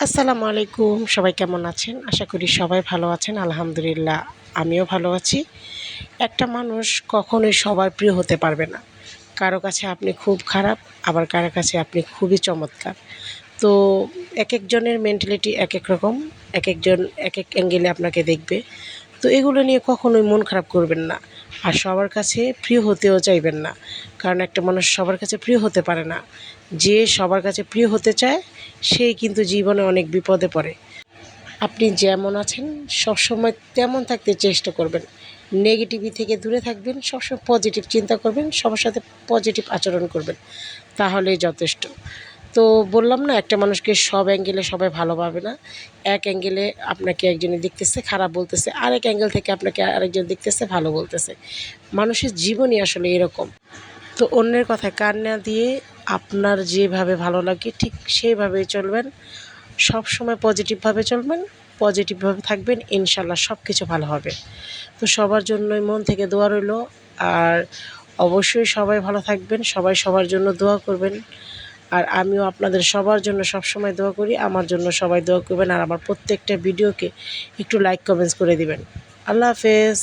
আসসালামু আলাইকুম সবাই কেমন আছেন? আশা করি সবাই ভালো আছেন, আলহামদুলিল্লাহ আমিও ভালো আছি। একটা মানুষ কখনোই সবার প্রিয় হতে পারবে না। কারও কাছে আপনি খুব খারাপ, আবার কারও কাছে আপনি খুবই চমৎকার। তো এক একজনের মেন্টালিটি এক এক রকম, এক একজন, এক এক অ্যাঙ্গেলে আপনাকে দেখবে। তো এগুলো নিয়ে কখনোই মন খারাপ করবেন না। আর সবার কাছে প্রিয় হতেও চাইবেন না। কারণ একটা মানুষ সবার কাছে প্রিয় হতে পারে না। যে সবার কাছে প্রিয় হতে চায় সেই কিন্তু জীবনে অনেক বিপদে পড়ে। আপনি যেমন আছেন, সবসময় তেমন থাকতে চেষ্টা করবেন। নেগেটিভি থেকে দূরে থাকবেন, সবসময় পজিটিভ চিন্তা করবেন, সবার সাথে পজিটিভ আচরণ করবেন। তাহলেই যথেষ্ট। তো বললাম না, একটা মানুষকে সব অ্যাঙ্গেলে সবাই ভালো পাবে না। এক অ্যাঙ্গেলে আপনাকে একজনে দেখতেছে, খারাপ বলতেছে। আরেক অ্যাঙ্গেল থেকে আপনাকে আরেকজন দেখতেছে, ভালো বলতেছে। মানুষের জীবনই আসলে এরকম। তো অন্যের কথায় কান না দিয়ে আপনার যেভাবে ভালো লাগে, ঠিক সেইভাবেই চলবেন। সব সময় পজিটিভভাবে চলবেন পজিটিভভাবে থাকবেন ইনশাল্লাহ সব কিছু ভালো হবে। তো সবার জন্যই মন থেকে দোয়া রইল, আর অবশ্যই সবাই ভালো থাকবেন, সবাই সবার জন্য দোয়া করবেন। আর আমিও আপনাদের সবার জন্য সব সময় দোয়া করি, আমার জন্য সবাই দোয়া করবেন, আর আমার প্রত্যেকটা ভিডিওকে একটু লাইক কমেন্টস করে দিবেন। আল্লাহ হাফেজ।